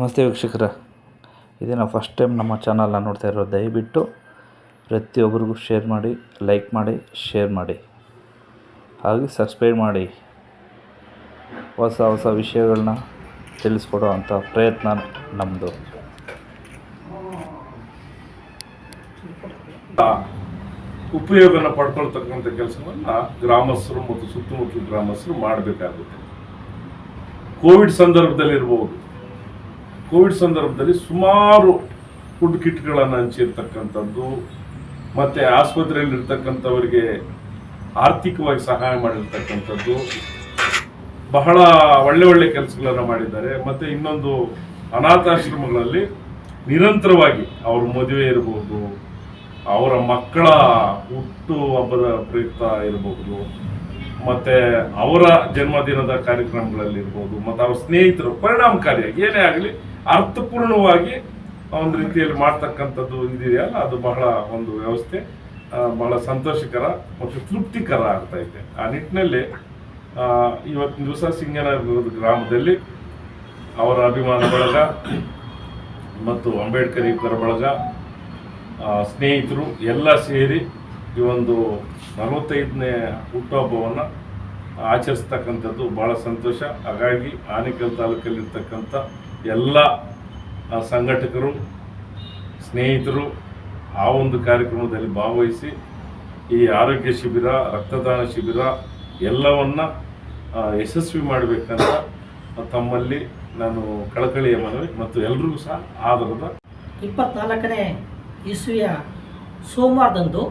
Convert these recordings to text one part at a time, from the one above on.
ನಮಸ್ತೆ ವೀಕ್ಷಕರ. ಇದೇ ನಾವು ಫಸ್ಟ್ ಟೈಮ್ ನಮ್ಮ ಚಾನಲ್ನ ನೋಡ್ತಾ ಇರೋ ದಯವಿಟ್ಟು ಪ್ರತಿಯೊಬ್ಬರಿಗೂ ಶೇರ್ ಮಾಡಿ ಲೈಕ್ ಮಾಡಿ ಶೇರ್ ಮಾಡಿ. ಹಾಗೆ ಸಬ್ಸ್ಕ್ರೈಬ್ ಮಾಡಿ. ಹೊಸ ಹೊಸ ವಿಷಯಗಳನ್ನ ತಿಳಿಸ್ಕೊಡೋ ಅಂಥ ಪ್ರಯತ್ನ ನಮ್ಮದು ಉಪಯೋಗನ ಪಡ್ಕೊಳ್ತಕ್ಕಂಥ ಕೆಲಸವನ್ನ ಗ್ರಾಮಸ್ಥರು ಮತ್ತು ಸುತ್ತಮುತ್ತಲ ಗ್ರಾಮಸ್ಥರು ಮಾಡಬೇಕಾಗುತ್ತೆ. ಕೋವಿಡ್ ಸಂದರ್ಭದಲ್ಲಿ ಇರಬಹುದು ಕೋವಿಡ್ ಸಂದರ್ಭದಲ್ಲಿ ಸುಮಾರು ಫುಡ್ ಕಿಟ್ಗಳನ್ನು ಹಂಚಿರ್ತಕ್ಕಂಥದ್ದು, ಮತ್ತೆ ಆಸ್ಪತ್ರೆಯಲ್ಲಿ ಇರ್ತಕ್ಕಂಥವರಿಗೆ ಆರ್ಥಿಕವಾಗಿ ಸಹಾಯ ಮಾಡಿರ್ತಕ್ಕಂಥದ್ದು, ಬಹಳ ಒಳ್ಳೆ ಒಳ್ಳೆ ಕೆಲಸಗಳನ್ನು ಮಾಡಿದ್ದಾರೆ. ಮತ್ತೆ ಇನ್ನೊಂದು ಅನಾಥಾಶ್ರಮಗಳಲ್ಲಿ ನಿರಂತರವಾಗಿ ಅವ್ರ ಮದುವೆ ಇರಬಹುದು ಅವರ ಮಕ್ಕಳ ಹುಟ್ಟು ಹಬ್ಬದ ಪ್ರಯುಕ್ತ ಇರಬಹುದು ಮತ್ತೆ ಅವರ ಜನ್ಮದಿನದ ಕಾರ್ಯಕ್ರಮಗಳಲ್ಲಿರ್ಬೋದು ಮತ್ತು ಅವರ ಸ್ನೇಹಿತರು ಪರಿಣಾಮಕಾರಿಯಾಗಿ, ಏನೇ ಆಗಲಿ ಅರ್ಥಪೂರ್ಣವಾಗಿ ಒಂದು ರೀತಿಯಲ್ಲಿ ಮಾಡ್ತಕ್ಕಂಥದ್ದು ಇದೆಯಲ್ಲ ಅದು ಬಹಳ ಒಂದು ವ್ಯವಸ್ಥೆ ಬಹಳ ಸಂತೋಷಕರ ಮತ್ತು ತೃಪ್ತಿಕರ ಆಗ್ತಾ ಇದೆ. ಆ ನಿಟ್ಟಿನಲ್ಲಿ ಇವತ್ತಿನ ದಿವಸ ಸಿಂಗನಗರದ ಗ್ರಾಮದಲ್ಲಿ ಅವರ ಅಭಿಮಾನ ಬಳಗ ಮತ್ತು ಅಂಬೇಡ್ಕರ್ ಇಬ್ಬರ ಬಳಗ ಸ್ನೇಹಿತರು ಎಲ್ಲ ಸೇರಿ ಈ ಒಂದು ನಲವತ್ತೈದನೇ ಹುಟ್ಟುಹಬ್ಬವನ್ನು ಆಚರಿಸ್ತಕ್ಕಂಥದ್ದು ಭಾಳ ಸಂತೋಷ. ಹಾಗಾಗಿ ಆನೇಕಲ್ ತಾಲೂಕಲ್ಲಿರ್ತಕ್ಕಂಥ ಎಲ್ಲ ಸಂಘಟಕರು, ಸ್ನೇಹಿತರು ಆ ಒಂದು ಕಾರ್ಯಕ್ರಮದಲ್ಲಿ ಭಾಗವಹಿಸಿ ಈ ಆರೋಗ್ಯ ಶಿಬಿರ, ರಕ್ತದಾನ ಶಿಬಿರ ಎಲ್ಲವನ್ನ ಯಶಸ್ವಿ ಮಾಡಬೇಕಂತ ತಮ್ಮಲ್ಲಿ ನಾನು ಕಳಕಳಿಯ ಮನವಿ ಮತ್ತು ಎಲ್ರಿಗೂ ಸಹ ಆಧಾರದ ಇಪ್ಪತ್ನಾಲ್ಕನೇ ಇಸ್ವಿಯ ಸೋಮವಾರದಂದು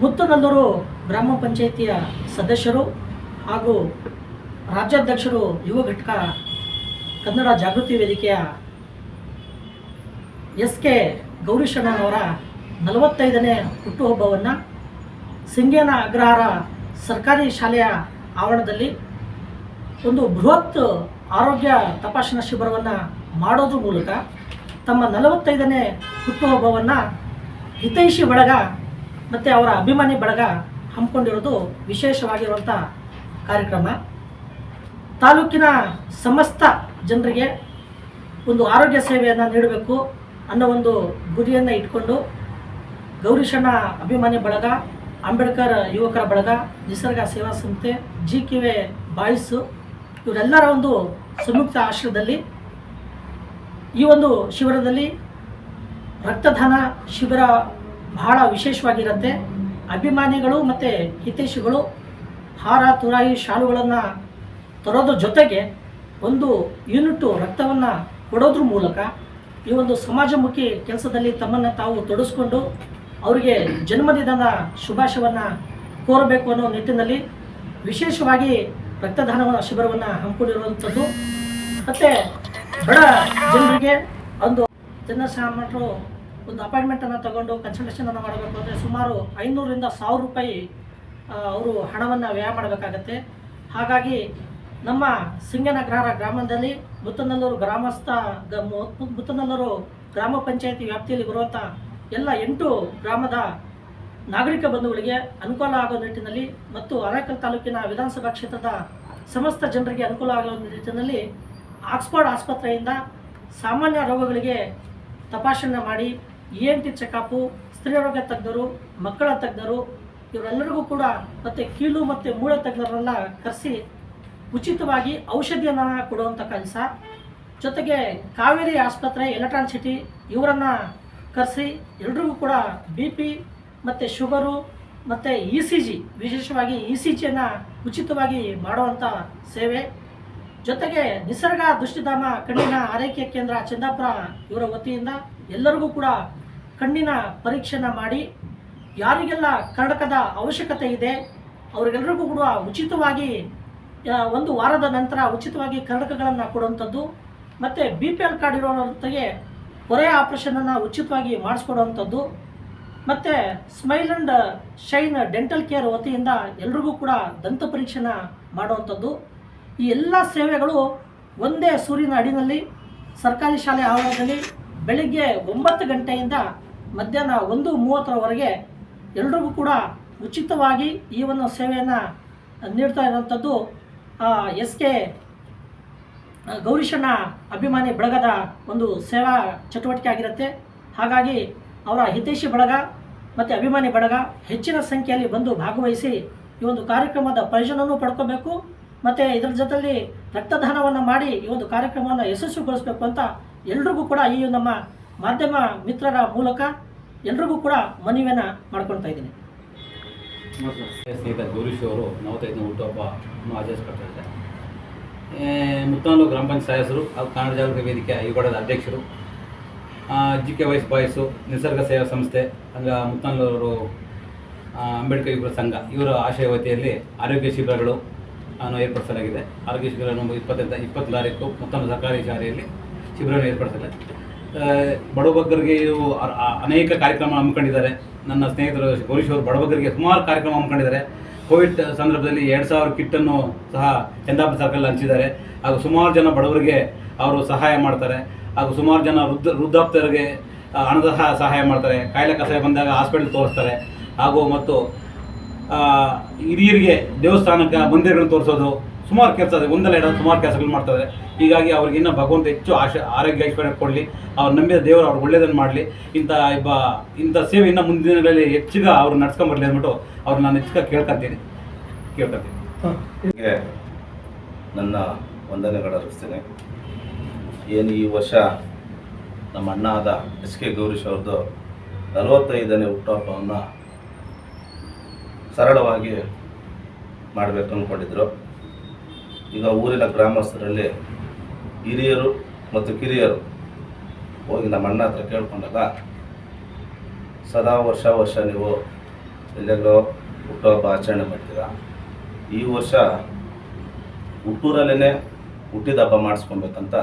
ಮುತ್ತನಲ್ಲೂರು ಗ್ರಾಮ ಪಂಚಾಯಿತಿಯ ಸದಸ್ಯರು ಹಾಗೂ ರಾಜ್ಯಾಧ್ಯಕ್ಷರು ಯುವ ಘಟಕ ಕನ್ನಡ ಜಾಗೃತಿ ವೇದಿಕೆಯ ಎಸ್ ಕೆ ಗೌರೀಶಣ್ಣನವರ ನಲವತ್ತೈದನೇ ಹುಟ್ಟುಹಬ್ಬವನ್ನು ಸಿಂಗೇನ ಅಗ್ರಹಾರ ಸರ್ಕಾರಿ ಶಾಲೆಯ ಆವರಣದಲ್ಲಿ ಒಂದು ಬೃಹತ್ ಆರೋಗ್ಯ ತಪಾಸಣಾ ಶಿಬಿರವನ್ನು ಮಾಡೋದ್ರ ಮೂಲಕ ತಮ್ಮ ನಲವತ್ತೈದನೇ ಹುಟ್ಟುಹಬ್ಬವನ್ನು ಹಿತೈಷಿ ಬಳಗ ಮತ್ತು ಅವರ ಅಭಿಮಾನಿ ಬಳಗ ಹಮ್ಮಿಕೊಂಡಿರೋದು ವಿಶೇಷವಾಗಿರುವಂಥ ಕಾರ್ಯಕ್ರಮ. ತಾಲೂಕಿನ ಸಮಸ್ತ ಜನರಿಗೆ ಒಂದು ಆರೋಗ್ಯ ಸೇವೆಯನ್ನು ನೀಡಬೇಕು ಅನ್ನೋ ಒಂದು ಗುರಿಯನ್ನು ಇಟ್ಕೊಂಡು ಗೌರೀಶಣ್ಣ ಅಭಿಮಾನಿ ಬಳಗ, ಅಂಬೇಡ್ಕರ್ ಯುವಕರ ಬಳಗ, ನಿಸರ್ಗ ಸೇವಾ ಸಂಸ್ಥೆ ಜಿ ಕಿವೆ ಬಾಯ್ಸು ಇವರೆಲ್ಲರ ಒಂದು ಸಂಯುಕ್ತ ಆಶ್ರಯದಲ್ಲಿ ಈ ಒಂದು ಶಿಬಿರದಲ್ಲಿ ರಕ್ತದಾನ ಶಿಬಿರ ಬಹಳ ವಿಶೇಷವಾಗಿರುತ್ತೆ. ಅಭಿಮಾನಿಗಳು ಮತ್ತು ಹಿತೈಷಿಗಳು ಹಾರ, ತುರಾಯಿ, ಶಾಲುಗಳನ್ನು ತರೋದ್ರ ಜೊತೆಗೆ ಒಂದು ಯೂನಿಟು ರಕ್ತವನ್ನು ಕೊಡೋದ್ರ ಮೂಲಕ ಈ ಒಂದು ಸಮಾಜಮುಖಿ ಕೆಲಸದಲ್ಲಿ ತಮ್ಮನ್ನು ತಾವು ತೊಡಸ್ಕೊಂಡು ಅವರಿಗೆ ಜನ್ಮದಿನದ ಶುಭಾಶಯವನ್ನು ಕೋರಬೇಕು ಅನ್ನೋ ನಿಟ್ಟಿನಲ್ಲಿ ವಿಶೇಷವಾಗಿ ರಕ್ತದಾನವನ್ನು ಶಿಬಿರವನ್ನು ಹಮ್ಮಿಕೊಂಡಿರುವಂಥದ್ದು. ಮತ್ತು ಬಡ ಜನರಿಗೆ ಒಂದು ಜನಸಾಮಾನ್ಯರು ಒಂದು ಅಪಾಯಿಂಟ್ಮೆಂಟನ್ನು ತಗೊಂಡು ಕನ್ಸಲ್ಟೇಷನನ್ನು ಮಾಡಬೇಕು ಅಂದರೆ ಸುಮಾರು ಐನೂರರಿಂದ ಸಾವಿರ ರೂಪಾಯಿ ಅವರು ಹಣವನ್ನು ವ್ಯಯ ಮಾಡಬೇಕಾಗತ್ತೆ. ಹಾಗಾಗಿ ನಮ್ಮ ಸಿಂಗನಗ್ರಹರ ಗ್ರಾಮದಲ್ಲಿ ಮುತ್ತನಲ್ಲೂರು ಗ್ರಾಮಸ್ಥ ಮುತ್ತನಲ್ಲೂರು ಗ್ರಾಮ ಪಂಚಾಯತಿ ವ್ಯಾಪ್ತಿಯಲ್ಲಿ ಬರುವಂಥ ಎಲ್ಲ ಎಂಟು ಗ್ರಾಮದ ನಾಗರಿಕ ಬಂಧುಗಳಿಗೆ ಅನುಕೂಲ ಆಗೋ ನಿಟ್ಟಿನಲ್ಲಿ ಮತ್ತು ಅರೇಕಲ್ ತಾಲೂಕಿನ ವಿಧಾನಸಭಾ ಕ್ಷೇತ್ರದ ಸಮಸ್ತ ಜನರಿಗೆ ಅನುಕೂಲ ಆಗೋ ನಿಟ್ಟಿನಲ್ಲಿ ಆಕ್ಸ್ಫರ್ಡ್ ಆಸ್ಪತ್ರೆಯಿಂದ ಸಾಮಾನ್ಯ ರೋಗಗಳಿಗೆ ತಪಾಸಣೆ ಮಾಡಿ ಇ ಎನ್ ಟಿ ಚೆಕಪ್ಪು ಸ್ತ್ರೀರೋಗ ತಜ್ಞರು, ಮಕ್ಕಳ ತಜ್ಞರು, ಇವರೆಲ್ಲರಿಗೂ ಕೂಡ ಮತ್ತು ಕೀಲು ಮತ್ತು ಮೂಳೆ ತಜ್ಞರನ್ನ ಕರೆಸಿ ಉಚಿತವಾಗಿ ಔಷಧಿಯನ್ನು ಕೊಡುವಂಥ ಕೆಲಸ. ಜೊತೆಗೆ ಕಾವೇರಿ ಆಸ್ಪತ್ರೆ, ಎಲೆಕ್ಟ್ರಾನ್ ಸಿಟಿ, ಇವರನ್ನು ಕರೆಸಿ ಎಲ್ರಿಗೂ ಕೂಡ ಬಿ ಪಿ ಮತ್ತು ಶುಗರು ಮತ್ತು ಇ ಸಿ ಜಿ ವಿಶೇಷವಾಗಿ ಇ ಸಿ ಜಿಯನ್ನು ಉಚಿತವಾಗಿ ಮಾಡುವಂಥ ಸೇವೆ. ಜೊತೆಗೆ ನಿಸರ್ಗ ದೃಷ್ಟಿಧಾಮ, ಕಣ್ಣಿನ ಆರೈಕೆ ಕೇಂದ್ರ, ಚಂದಾಪುರ ಇವರ ವತಿಯಿಂದ ಎಲ್ಲರಿಗೂ ಕೂಡ ಕಣ್ಣಿನ ಪರೀಕ್ಷೆನ ಮಾಡಿ, ಯಾರಿಗೆಲ್ಲ ಕರ್ಣಕದ ಅವಶ್ಯಕತೆ ಇದೆ ಅವರಿಗೆಲ್ಲರಿಗೂ ಕೂಡ ಉಚಿತವಾಗಿ ಒಂದು ವಾರದ ನಂತರ ಉಚಿತವಾಗಿ ಕನ್ನಡಕಗಳನ್ನು ಕೊಡುವಂಥದ್ದು, ಮತ್ತು ಬಿ ಪಿ ಎಲ್ ಕಾರ್ಡ್ ಇರೋರಿಗೆ ಹೊರೆ ಆಪ್ರೇಷನನ್ನು ಉಚಿತವಾಗಿ ಮಾಡಿಸ್ಕೊಡುವಂಥದ್ದು, ಮತ್ತು smile and shine dental care ವತಿಯಿಂದ ಎಲ್ರಿಗೂ ಕೂಡ ದಂತ ಪರೀಕ್ಷೆನ ಮಾಡುವಂಥದ್ದು. ಈ ಎಲ್ಲ ಸೇವೆಗಳು ಒಂದೇ ಸೂರಿನ ಅಡಿನಲ್ಲಿ, ಸರ್ಕಾರಿ ಶಾಲೆ ಆವರಣದಲ್ಲಿ ಬೆಳಿಗ್ಗೆ ಒಂಬತ್ತು ಗಂಟೆಯಿಂದ ಮಧ್ಯಾಹ್ನ ಒಂದು ಮೂವತ್ತರವರೆಗೆ ಎಲ್ರಿಗೂ ಕೂಡ ಉಚಿತವಾಗಿ ಈ ಒಂದು ಸೇವೆಯನ್ನು ನೀಡ್ತಾ ಇರುವಂಥದ್ದು ಎಸ್ ಕೆ ಗೌರೀಶಣ್ಣ ಅಭಿಮಾನಿ ಬಳಗದ ಒಂದು ಸೇವಾ ಚಟುವಟಿಕೆ ಆಗಿರುತ್ತೆ. ಹಾಗಾಗಿ ಅವರ ಹಿತೈಷಿ ಬಳಗ ಮತ್ತು ಅಭಿಮಾನಿ ಬಳಗ ಹೆಚ್ಚಿನ ಸಂಖ್ಯೆಯಲ್ಲಿ ಬಂದು ಭಾಗವಹಿಸಿ ಈ ಒಂದು ಕಾರ್ಯಕ್ರಮದ ಪ್ರಯೋಜನವೂ ಪಡ್ಕೋಬೇಕು, ಮತ್ತು ಇದರ ಜೊತೆಯಲ್ಲಿ ರಕ್ತದಾನವನ್ನು ಮಾಡಿ ಈ ಒಂದು ಕಾರ್ಯಕ್ರಮವನ್ನು ಯಶಸ್ವಿಗೊಳಿಸಬೇಕು ಅಂತ ಎಲ್ರಿಗೂ ಕೂಡ ಈ ನಮ್ಮ ಮಾಧ್ಯಮ ಮಿತ್ರರ ಮೂಲಕ ಎಲ್ರಿಗೂ ಕೂಡ ಮನವಿಯನ್ನು ಮಾಡ್ಕೊಳ್ತಾ ಇದ್ದೀನಿ. ಸ್ನೇಹಿತ ಗೌರೀಶ್ ಅವರು ನಲವತ್ತೈದನೇ ಹುಟ್ಟುಹಬ್ಬವನ್ನು ಆಚರಿಸ್ಕೊಳ್ತಾ ಇದ್ದಾರೆ ಮುತ್ತನೂರು ಗ್ರಾಮ ಪಂಚಾಯತ್ ಸದಸ್ಯರು ಹಾಗೂ ಕನ್ನಡ ಜಾಗೃತಿ ವೇದಿಕೆ ಐಗೋಡದ ಅಧ್ಯಕ್ಷರು G K wise boys, Nisarga ಸೇವಾ ಸಂಸ್ಥೆ ಅಂದರೆ ಮುತ್ತಾನೂರವರು ಅಂಬೇಡ್ಕರ್ ಯುವಕರ ಸಂಘ, ಇವರ ಆಶಯ ವತಿಯಲ್ಲಿ ಆರೋಗ್ಯ ಶಿಬಿರಗಳು ಏರ್ಪಡಿಸಲಾಗಿದೆ. ಆರೋಗ್ಯ ಶಿಬಿರವನ್ನು ಇಪ್ಪತ್ತೈದು ಇಪ್ಪತ್ತು ತಾರೀಕು ಮುತ್ತಾಲು ಸರ್ಕಾರಿ ಶಾಲೆಯಲ್ಲಿ ಶಿಬಿರವನ್ನು ಏರ್ಪಡಿಸಿದೆ ಆ, ಬಡಬಗ್ಗರಿಗೆ ಅನೇಕ ಕಾರ್ಯಕ್ರಮ ಹಮ್ಮಿಕೊಂಡಿದ್ದಾರೆ. ನನ್ನ ಸ್ನೇಹಿತರು ಗೌರೀಶ್ ಅವರು ಬಡಬಗ್ಗರಿಗೆ ಸುಮಾರು ಕಾರ್ಯಕ್ರಮ ಹಮ್ಮಿಕೊಂಡಿದ್ದಾರೆ. ಕೋವಿಡ್ ಸಂದರ್ಭದಲ್ಲಿ ಎರಡು ಸಾವಿರ ಕಿಟ್ಟನ್ನು ಸಹ ಚಂದಾಪುರ ಸರ್ಕಲ್ ಹಂಚಿದ್ದಾರೆ. ಹಾಗೂ ಸುಮಾರು ಜನ ಬಡವರಿಗೆ ಅವರು ಸಹಾಯ ಮಾಡ್ತಾರೆ. ಹಾಗೂ ಸುಮಾರು ಜನ ವೃದ್ಧ ವೃದ್ಧಾಪ್ತರಿಗೆ ಹಣದ ಸಹ ಸಹಾಯ ಮಾಡ್ತಾರೆ. ಕಾಯಿಲೆ ಕಸಾಯ ಬಂದಾಗ ಹಾಸ್ಪಿಟ್ಲ್ ತೋರಿಸ್ತಾರೆ. ಹಾಗೂ ಮತ್ತು ಹಿರಿಯರಿಗೆ ದೇವಸ್ಥಾನಕ್ಕೆ ಮಂದಿರಗಳನ್ನು ತೋರಿಸೋದು ಸುಮಾರು ಕೆಲಸ ಇದೆ. ಒಂದಲ್ಲ ಎರಡು ಸುಮಾರು ಕೆಲಸಗಳು ಮಾಡ್ತಾರೆ. ಹೀಗಾಗಿ ಅವ್ರಿಗೆ ಇನ್ನೂ ಭಗವಂತ ಹೆಚ್ಚು ಆಶ ಆರೋಗ್ಯ ಐಶ್ವರ್ಯ ಕೊಡಲಿ. ಅವ್ರು ನಂಬಿದ ದೇವರು ಅವ್ರು ಒಳ್ಳೆಯದನ್ನು ಮಾಡಲಿ. ಇಂಥ ಇಬ್ಬ ಇಂಥ ಸೇವೆ ಇನ್ನೂ ಮುಂದಿನ ದಿನಗಳಲ್ಲಿ ಹೆಚ್ಚಿಗೆ ಅವ್ರು ನಡ್ಸ್ಕೊಂಬರ್ಲಿ ಅಂದ್ಬಿಟ್ಟು ಅವ್ರು ನಾನು ಹೆಚ್ಚಿಗೆ ಕೇಳ್ಕೊತೀನಿ. ಕೇಳ್ಕೊತೀನಿ. ನನ್ನ ವಂದನೆಗಳ ಅರ್ಪಿಸ್ತೇನೆ ಏನು ಈ ವರ್ಷ ನಮ್ಮ ಅಣ್ಣ ಆದ ಎಸ್ ಕೆ ಗೌರೀಶ್ ಅವ್ರದ್ದು ನಲವತ್ತೈದನೇ ಹುಟ್ಟುಹಬ್ಬವನ್ನು ಸರಳವಾಗಿ ಮಾಡಬೇಕು ಅಂದ್ಕೊಂಡಿದ್ರು. ಈಗ ಊರಿನ ಗ್ರಾಮಸ್ಥರಲ್ಲಿ ಹಿರಿಯರು ಮತ್ತು ಕಿರಿಯರು ಹೋಗಿ ನಮ್ಮ ಅಣ್ಣ ಹತ್ರ ಕೇಳ್ಕೊಂಡಾಗ, ಸದಾ ವರ್ಷ ವರ್ಷ ನೀವು ಎಲ್ಲೆಲ್ಲೋ ಹುಟ್ಟುಹಬ್ಬ ಆಚರಣೆ ಮಾಡ್ತೀರಾ? ಈ ವರ್ಷ ಹುಟ್ಟೂರಲ್ಲೇ ಹುಟ್ಟಿದ ಹಬ್ಬ ಮಾಡಿಸ್ಕೊಬೇಕಂತ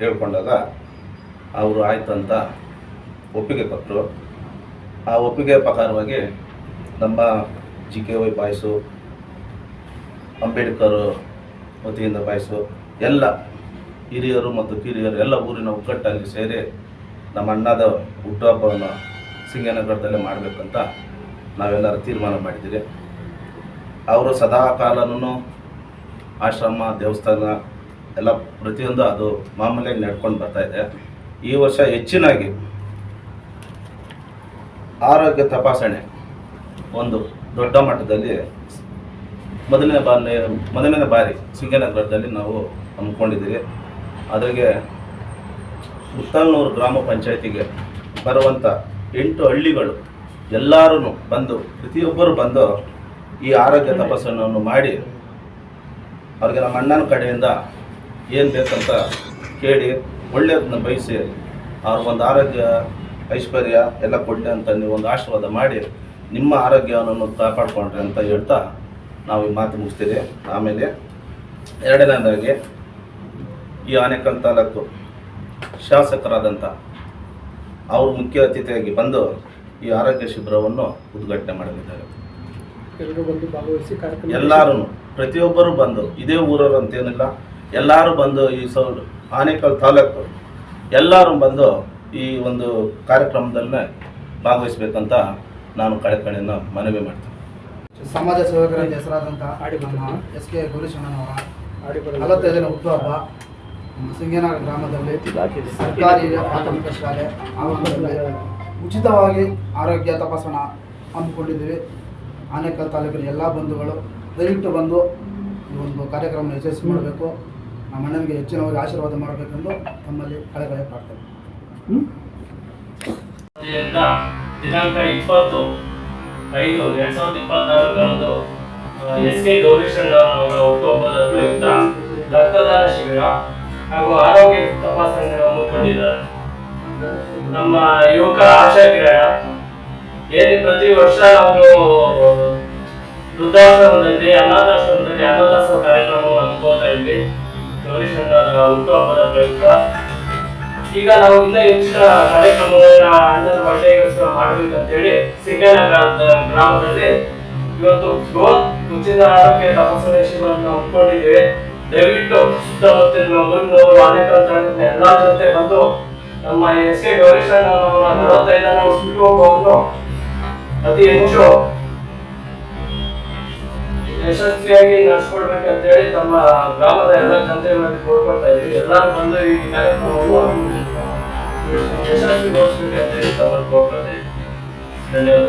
ಹೇಳ್ಕೊಂಡಾಗ ಅವರು ಆಯ್ತು ಅಂತ ಒಪ್ಪಿಗೆ ಕೊಟ್ಟರು. ಆ ಒಪ್ಪಿಗೆ ಪ್ರಕಾರವಾಗಿ ನಮ್ಮ G K Y boys, Ambedkar ವತಿಯಿಂದ ಬಯಸು ಎಲ್ಲ ಹಿರಿಯರು ಮತ್ತು ಕಿರಿಯರು ಎಲ್ಲ ಊರಿನ ಒಗ್ಗಟ್ಟಾಗಿ ಸೇರಿ ನಮ್ಮ ಅಣ್ಣದ ಹುಟ್ಟುಹಬ್ಬವನ್ನು ಸಿಂಗನಗರದಲ್ಲೇ ಮಾಡಬೇಕಂತ ನಾವೆಲ್ಲರೂ ತೀರ್ಮಾನ ಮಾಡಿದ್ದೀವಿ. ಅವರು ಸದಾ ಕಾಲನೂ ಆಶ್ರಮ, ದೇವಸ್ಥಾನ ಎಲ್ಲ ಪ್ರತಿಯೊಂದು ಅದು ಮಾಮೂಲಿಯಾಗಿ ನಡ್ಕೊಂಡು ಬರ್ತಾ ಇದೆ. ಈ ವರ್ಷ ಹೆಚ್ಚಿನಾಗಿ ಆರೋಗ್ಯ ತಪಾಸಣೆ ಒಂದು ದೊಡ್ಡ ಮಟ್ಟದಲ್ಲಿ ಮೊದಲನೇ ಬಾರಿ ಮೊದಲನೇ ಬಾರಿ ಸಿಂಗನಗರದಲ್ಲಿ ನಾವು ಹಮ್ಮಿಕೊಂಡಿದ್ದೀವಿ ಅದ್ರಿಗೆ ಉತ್ತಾಲ್ನೂರು ಗ್ರಾಮ ಪಂಚಾಯತಿಗೆ ಬರುವಂಥ ಎಂಟು ಹಳ್ಳಿಗಳು ಎಲ್ಲರೂ ಬಂದು, ಪ್ರತಿಯೊಬ್ಬರು ಬಂದು ಈ ಆರೋಗ್ಯ ತಪಾಸಣೆಯನ್ನು ಮಾಡಿ, ಅವ್ರಿಗೆ ನಮ್ಮ ಅಣ್ಣನ ಕಡೆಯಿಂದ ಏನು ಬೇಕಂತ ಕೇಳಿ, ಒಳ್ಳೆಯದನ್ನ ಬಯಸಿ ಅವ್ರಿಗೊಂದು ಆರೋಗ್ಯ, ಐಶ್ವರ್ಯ ಎಲ್ಲ ಕೊಡಲಿ ಅಂತ ನೀವು ಒಂದು ಆಶೀರ್ವಾದ ಮಾಡಿ, ನಿಮ್ಮ ಆರೋಗ್ಯವನ್ನು ಕಾಪಾಡ್ಕೊಂಡ್ರಿ ಅಂತ ಹೇಳ್ತಾ ನಾವು ಈ ಮಾತು ಮುಗಿಸ್ತೇವೆ ಆಮೇಲೆ ಎರಡನೇದಾಗಿ ಈ ಆನೇಕಲ್ ತಾಲೂಕು ಶಾಸಕರಾದಂಥ ಅವರು ಮುಖ್ಯ ಅತಿಥಿಯಾಗಿ ಬಂದು ಈ ಆರೋಗ್ಯ ಶಿಬಿರವನ್ನು ಉದ್ಘಾಟನೆ ಮಾಡಲಿದ್ದಾರೆ. ಎಲ್ಲರೂ ಪ್ರತಿಯೊಬ್ಬರು ಬಂದು ಇದೇ ಊರವರು ಅಂತೇನಿಲ್ಲ ಎಲ್ಲರೂ ಬಂದು ಈ ಸೌ ಆನೇಕಲ್ ತಾಲೂಕು ಎಲ್ಲರೂ ಬಂದು ಈ ಒಂದು ಕಾರ್ಯಕ್ರಮದಲ್ಲೇ ಭಾಗವಹಿಸಬೇಕಂತ ನಾನು ಕಳೆಕಳೆಯನ್ನು ಮನವಿ ಮಾಡ್ತೀನಿ. ಸಮಾಜ ಸೇವಕರ ಹೆಸರಾದಂಥ ನಮ್ಮ ಎಸ್ ಕೆ ಗುರುಶಣ್ಣನವರ ನಲವತ್ತೈದನೇ ಹುಟ್ಟುಹಬ್ಬ ಸಿಂಗೇನಾಗ ಗ್ರಾಮದಲ್ಲಿ ಸರ್ಕಾರಿ ಪ್ರಾಥಮಿಕ ಶಾಲೆ ಆವರಣದಲ್ಲಿ ಉಚಿತವಾಗಿ ಆರೋಗ್ಯ ತಪಾಸಣಾ ಹಮ್ಮಿಕೊಂಡಿದ್ದೀವಿ. ಆನೇಕಲ್ ತಾಲೂಕಿನ ಎಲ್ಲ ಬಂಧುಗಳು ದಯವಿಟ್ಟು ಬಂದು ಈ ಒಂದು ಕಾರ್ಯಕ್ರಮ ಯಶಸ್ವಿ ಮಾಡಬೇಕು. ನಮ್ಮ ಅಣ್ಣನಿಗೆ ಹೆಚ್ಚಿನವರಿಗೆ ಆಶೀರ್ವಾದ ಮಾಡಬೇಕೆಂದು ತಮ್ಮಲ್ಲಿ ಕಳೆಗಳೇ ಪ್ರಾರ್ಥನೆ. ಹ್ಞೂ ದಿನಾಂಕ ಇಪ್ಪತ್ತು. ಐದು, ಎರಡ್ ಸಾವಿರದ ಇಪ್ಪತ್ನಾಲ್ಕರಂದು ಎಸ್ ಕೆ ಗೌರೀಶಣ್ಣ ಅವರ ಹುಟ್ಟುಹಬ್ಬದ ಪ್ರಯುಕ್ತ ರಕ್ತದಾನ ಶಿಬಿರ ಹಾಗೂ ಆರೋಗ್ಯ ತಪಾಸಣೆ ಹಮ್ಮಿಕೊಂಡಿದ್ದಾರೆ ನಮ್ಮ ಯುವಕರ ಆಶಾಕಿರಣ ಏನು ಪ್ರತಿ ವರ್ಷ ಅವರು ವೃದ್ಧಾಶ್ರಮದಲ್ಲಿ, ಅನಾಥಾಶ್ರಮದಲ್ಲಿ ಅನ್ನದಾಸ ಕಾರ್ಯಕ್ರಮವನ್ನು ಅನ್ಕೋತಾ ಇದ್ವಿ. ಗೌರೀಶಣ್ಣ ಹುಟ್ಟುಹಬ್ಬದ ಪ್ರಯುಕ್ತ ಈಗ ನಾವು ಇನ್ನ ಇಂಥ ಕಾರ್ಯಕ್ರಮಗಳನ್ನ ಅಣ್ಣನ ಬಟ್ಟೆಗೋಸ್ಕರ ಮಾಡ್ಬೇಕಂತೇಳಿ ಸಿಂಗನಗರ ಗ್ರಾಮದಲ್ಲಿ ಇವತ್ತು ಬೃಹತ್ ಉಚಿತ ಆರೋಗ್ಯ ತಪಾಸಣೆ ಶಿಬಿರವನ್ನು ಹಮ್ಮಿಕೊಂಡಿದ್ದೇವೆ. ದಯವಿಟ್ಟು ಸುತ್ತಮುತ್ತಲಿನ ಊರಿನವರು ಅನೇಕ ಎಲ್ಲಾ ಜೊತೆ ಬಂದು ನಮ್ಮ ಎಸ್ ಕೆ ಗೌರೀಶ್ ಅವರ ನಲವತ್ತೈದನೇ ಹುಟ್ಟುಹಬ್ಬವನ್ನು ಅತಿ ಹೆಚ್ಚು ಯಶಸ್ವಿಯಾಗಿ ನಡೆಸ್ಕೊಡ್ಬೇಕಂತ ಹೇಳಿ ತಮ್ಮ ಗ್ರಾಮದ ಎಲ್ಲ ಜನತೆಗಳಲ್ಲಿ ಕೋರ್ಕೊಳ್ತಾ ಇದ್ದೀವಿ. ಎಲ್ಲರೂ ಬಂದು ಈ ಕಾರ್ಯಕ್ರಮವನ್ನು ಯಶಸ್ವಿಗೊಳಿಸ್ಬೇಕಂತ ಹೇಳಿ ತಮ್ಮಲ್ಲಿ ಕೋರ್ಕೊಳ್ತಾ ಇದ್ದೀವಿ ಧನ್ಯವಾದ